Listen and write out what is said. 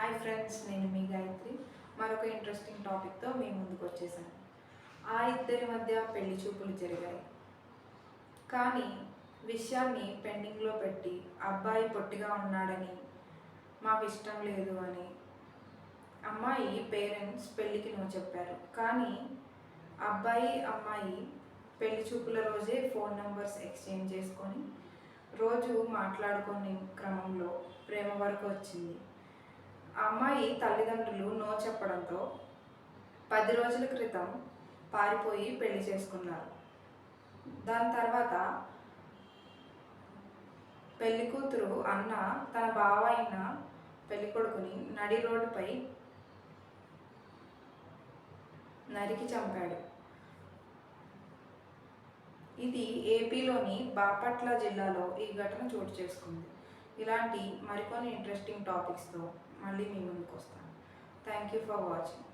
Hi friends నేను మీ గాయత్రి. మరొక interesting టాపిక్తో మీ ముందుకు వచ్చేసాను. ఆ ఇద్దరి మధ్య పెళ్ళి చూపులు జరిగాయి. కానీ విషయాన్ని పెండింగ్లో పెట్టి అబ్బాయి పొట్టిగా ఉన్నాడని మాకు ఇష్టం లేదు అని అమ్మాయి పేరెంట్స్ పెళ్ళికి నువ్వు చెప్పారు. కానీ అబ్బాయి అమ్మాయి పెళ్ళి చూపుల రోజే ఫోన్ నెంబర్స్ ఎక్స్చేంజ్ చేసుకొని రోజు మాట్లాడుకునే క్రమంలో ప్రేమ వరకు వచ్చింది. అమ్మాయి తల్లిదండ్రులు నో చెప్పడంతో పది రోజుల క్రితం పారిపోయి పెళ్ళి చేసుకున్నారు. దాని తర్వాత పెళ్ళి కూతురు అన్న తన బావ అయిన పెళ్ళి కొడుకుని నడి రోడ్డుపై నరికి చంపాడు. ఇది ఏపీలోని బాపట్ల జిల్లాలో ఈ ఘటన చోటు చేసుకుంది. ఇలాంటి మరికొన్ని ఇంట్రెస్టింగ్ టాపిక్స్తో మళ్ళీ మీ ముందుకు వస్తాను థ్యాంక్ యూ ఫర్ వాచింగ్